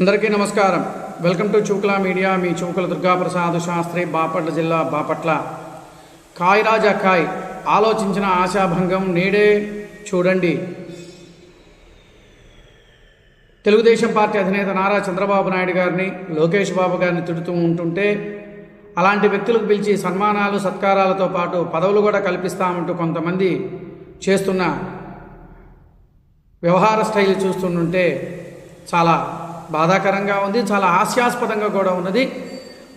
అందరికీ నమస్కారం. Welcome to Chukula media మీ చూకుల దుర్గాప్రసాద్ శాస్త్రి బాపట్ల జిల్లా బాపట్ల. కాయ్ రాజా కాయ్ ఆలోచించిన ఆశాభంగం నేడే చూడండి. తెలుగుదేశం పార్టీ అధినేత నారా చంద్రబాబు నాయుడు గారిని లోకేష్ బాబు గారిని తిడుతూ ఉంటుంటే అలాంటి వ్యక్తులకు పిలిచి సన్మానాలు సత్కారాలతో పాటు పదవులు కూడా కల్పిస్తామంటూ కొంతమంది చేస్తున్న వ్యవహార స్టైల్ చూస్తుంటే చాలా బాధాకరంగా ఉంది చాలా హాస్యాస్పదంగా కూడా ఉన్నది.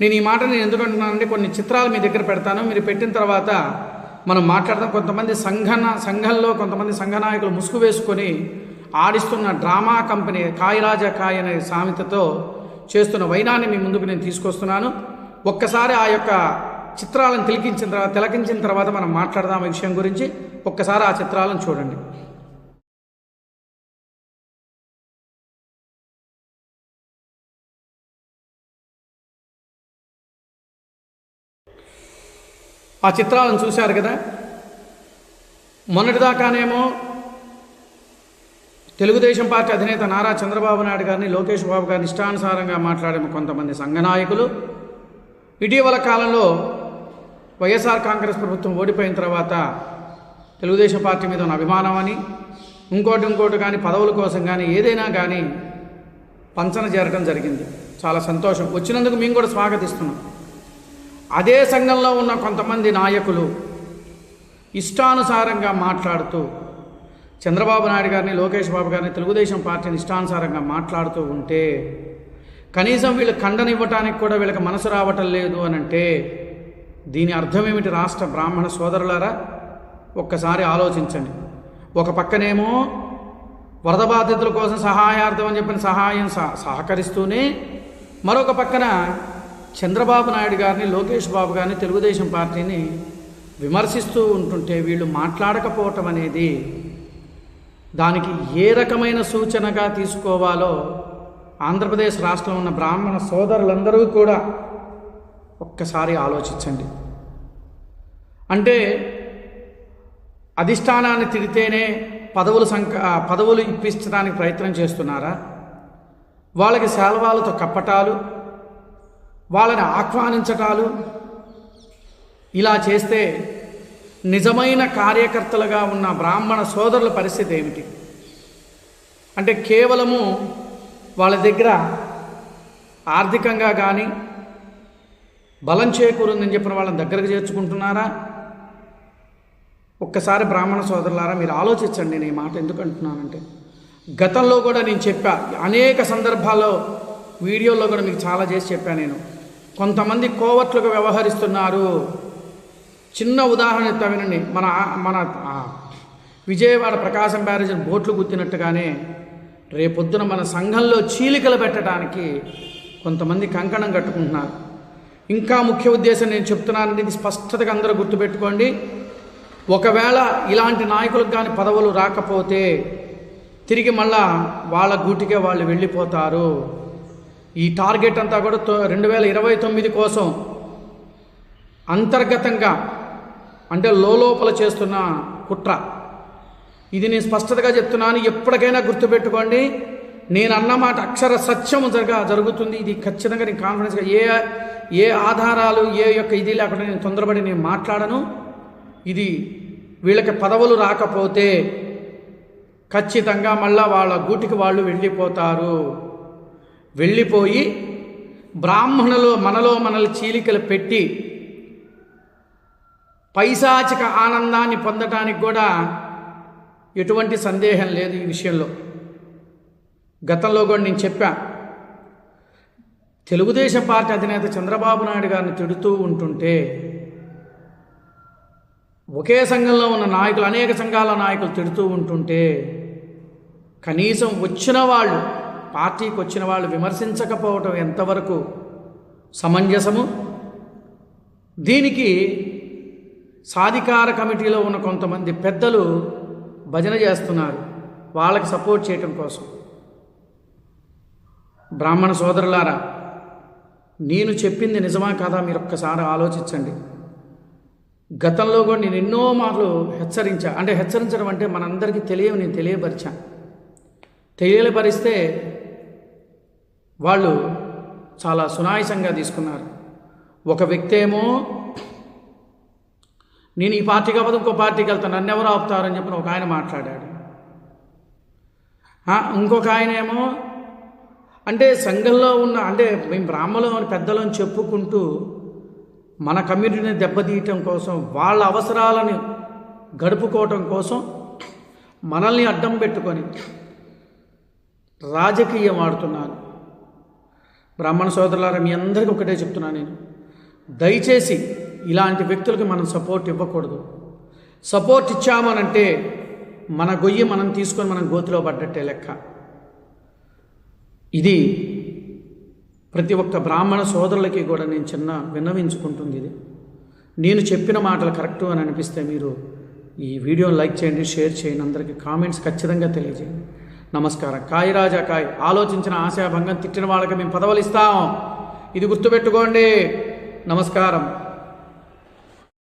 నేను ఈ మాట నేను ఎందుకు అంటున్నానంటే కొన్ని చిత్రాలు మీ దగ్గర పెడతాను. మీరు పెట్టిన తర్వాత మనం మాట్లాడదాం. కొంతమంది సంఘన సంఘంలో కొంతమంది సంఘ నాయకులు ముసుగు వేసుకొని ఆడిస్తున్న డ్రామా కంపెనీ కాయ్ కాయ అనే సామెతతో చేస్తున్న వైనాన్ని మీ ముందుకు నేను తీసుకొస్తున్నాను. ఒక్కసారి ఆ యొక్క చిత్రాలను తిలకించిన తర్వాత తిలకించిన తర్వాత మనం మాట్లాడదాం ఈ విషయం గురించి. ఒక్కసారి ఆ చిత్రాలను చూడండి. ఆ చిత్రాలను చూశారు కదా? మొన్నటిదాకానేమో తెలుగుదేశం పార్టీ అధినేత నారా చంద్రబాబు నాయుడు గారిని లోకేష్ బాబు గారిని ఇష్టానుసారంగా మాట్లాడిన కొంతమంది సంఘనాయకులు. ఇటీవల కాలంలో వైఎస్ఆర్ కాంగ్రెస్ ప్రభుత్వం ఓడిపోయిన తర్వాత తెలుగుదేశం పార్టీ మీద ఉన్న అభిమానం అని ఇంకోటి ఇంకోటి కానీ పదవుల కోసం కానీ ఏదైనా కానీ పంచన చేరడం జరిగింది. చాలా సంతోషం. వచ్చినందుకు మేము కూడా స్వాగతిస్తున్నాం. అదే సంఘంలో ఉన్న కొంతమంది నాయకులు ఇష్టానుసారంగా మాట్లాడుతూ చంద్రబాబు నాయుడు గారిని లోకేష్ బాబు గారిని తెలుగుదేశం పార్టీని ఇష్టానుసారంగా మాట్లాడుతూ ఉంటే కనీసం వీళ్ళు ఖండనివ్వటానికి కూడా వీళ్ళకి మనసు రావటం లేదు అని అంటే దీని అర్థం ఏమిటి రాష్ట్ర బ్రాహ్మణ సోదరులారా? ఒక్కసారి ఆలోచించండి. ఒక పక్కనేమో వరద బాధితుల కోసం సహాయార్థం అని చెప్పిన సహాయం సహ- సహకరిస్తూనే మరొక పక్కన చంద్రబాబు నాయుడు గారిని లోకేష్ బాబు గారిని తెలుగుదేశం పార్టీని విమర్శిస్తూ ఉంటుంటే వీళ్ళు మాట్లాడకపోవటం అనేది దానికి ఏ రకమైన సూచనగా తీసుకోవాలో ఆంధ్రప్రదేశ్ రాష్ట్రంలో ఉన్న బ్రాహ్మణ సోదరులందరూ కూడా ఒక్కసారి ఆలోచించండి. అంటే అధిష్టానాన్ని తిడితేనే పదవులు సంక పదవులు ఇప్పించడానికి ప్రయత్నం చేస్తున్నారా? వాళ్ళకి శాల్వాలతో కప్పటాలు వాళ్ళని ఆహ్వానించటాలు ఇలా చేస్తే నిజమైన కార్యకర్తలుగా ఉన్న బ్రాహ్మణ సోదరుల పరిస్థితి ఏమిటి? అంటే కేవలము వాళ్ళ దగ్గర ఆర్థికంగా కానీ బలం చేకూరుందని చెప్పిన వాళ్ళని దగ్గరకు చేర్చుకుంటున్నారా? ఒక్కసారి బ్రాహ్మణ సోదరులారా మీరు ఆలోచించండి నేను ఈ మాట ఎందుకు అంటున్నానంటే గతంలో కూడా నేను చెప్పా అనేక సందర్భాల్లో వీడియోల్లో కూడా మీకు చాలా చేసి చెప్పాను నేను. కొంతమంది కోవట్లుగా వ్యవహరిస్తున్నారు. చిన్న ఉదాహరణ ఇస్తా మన మన విజయవాడ ప్రకాశం బ్యారేజ్ బోట్లు గుర్తినట్టుగానే రేపొద్దున మన సంఘంలో చీలికలు పెట్టడానికి కొంతమంది కంకణం కట్టుకుంటున్నారు. ఇంకా ముఖ్య ఉద్దేశం నేను చెప్తున్నాను. ఇది స్పష్టతగా అందరూ గుర్తుపెట్టుకోండి. ఒకవేళ ఇలాంటి నాయకులకు కానీ పదవులు రాకపోతే తిరిగి మళ్ళా వాళ్ళ గూటికే వాళ్ళు వెళ్ళిపోతారు. ఈ టార్గెట్ అంతా కూడా తొ- రెండు వేల ఇరవై తొమ్మిది కోసం అంతర్గతంగా అంటే లోపల చేస్తున్న కుట్ర. ఇది నేను స్పష్టతగా చెప్తున్నాను. ఎప్పటికైనా గుర్తుపెట్టుకోండి నేను అన్నమాట అక్షర సత్యం జరగ జరుగుతుంది. ఇది ఖచ్చితంగా నేను కాన్ఫిడెన్స్గా ఏ ఏ ఆధారాలు ఏ యొక్క ఇది లేకుండా నేను తొందరపడి నేను మాట్లాడను. ఇది వీళ్ళకి పదవులు రాకపోతే ఖచ్చితంగా మళ్ళా వాళ్ళ గూటికి వాళ్ళు వెళ్ళిపోతారు. వెళ్ళిపోయి బ్రాహ్మణులు మనలో మనల్ని చీలికలు పెట్టి పైశాచిక ఆనందాన్ని పొందటానికి కూడా ఎటువంటి సందేహం లేదు ఈ విషయంలో. గతంలో కూడా నేను చెప్పా. తెలుగుదేశం పార్టీ అధినేత చంద్రబాబు నాయుడు గారిని తిడుతూ ఉంటుంటే ఒకే సంఘంలో ఉన్న నాయకులు అనేక సంఘాల నాయకులు తిడుతూ ఉంటుంటే కనీసం వచ్చిన వాళ్ళు పార్టీకి వచ్చిన వాళ్ళు విమర్శించకపోవటం ఎంతవరకు సమంజసము? దీనికి సాధికార కమిటీలో ఉన్న కొంతమంది పెద్దలు భజన చేస్తున్నారు. వాళ్ళకి సపోర్ట్ చేయటం కోసం. బ్రాహ్మణ సోదరులారా నేను చెప్పింది నిజమా కాదా మీరు ఒక్కసారి ఆలోచించండి. గతంలో కూడా నేను ఎన్నో మాటలు హెచ్చరించా. అంటే హెచ్చరించడం అంటే మనందరికీ తెలియవు నేను తెలియపరిచా. తెలియపరిస్తే వాళ్ళు చాలా సునాయసంగా తీసుకున్నారు. ఒక వ్యక్తి ఏమో నేను ఈ పార్టీకి అవ్వదు ఇంకో పార్టీకి వెళ్తాను నన్ను ఎవరు ఆపుతారని చెప్పిన ఒక ఆయన మాట్లాడాడు. ఇంకొక ఆయన ఏమో అంటే సంఘంలో ఉన్న అంటే మేము బ్రాహ్మణులు పెద్దలని పెద్దలు అని చెప్పుకుంటూ మన కమ్యూనిటీని దెబ్బతీయటం కోసం వాళ్ళ అవసరాలను గడుపుకోవటం కోసం మనల్ని అడ్డం పెట్టుకొని రాజకీయం ఆడుతున్నారు. బ్రాహ్మణ సోదరులారా మీ అందరికీ ఒకటే చెప్తున్నాను నేను. దయచేసి ఇలాంటి వ్యక్తులకు మనం సపోర్ట్ ఇవ్వకూడదు. సపోర్ట్ ఇచ్చామనంటే మన గొయ్యి మనం తీసుకొని మనం గోతిలో పడ్డట్టే లెక్క. ఇది ప్రతి ఒక్క బ్రాహ్మణ సోదరులకి కూడా నేను చిన్న విన్నవించుకుంటుంది ఇది. నేను చెప్పిన మాటలు కరెక్టు అని అనిపిస్తే మీరు ఈ వీడియోని లైక్ చేయండి షేర్ చేయండి అందరికీ కామెంట్స్ ఖచ్చితంగా తెలియజేయండి. నమస్కారం. కాయ రాజా కాయ్. ఆలోచించిన ఆశాభంగం తిట్టిన వాళ్ళకి మేము పదవులు ఇస్తాం. ఇది గుర్తుపెట్టుకోండి. నమస్కారం.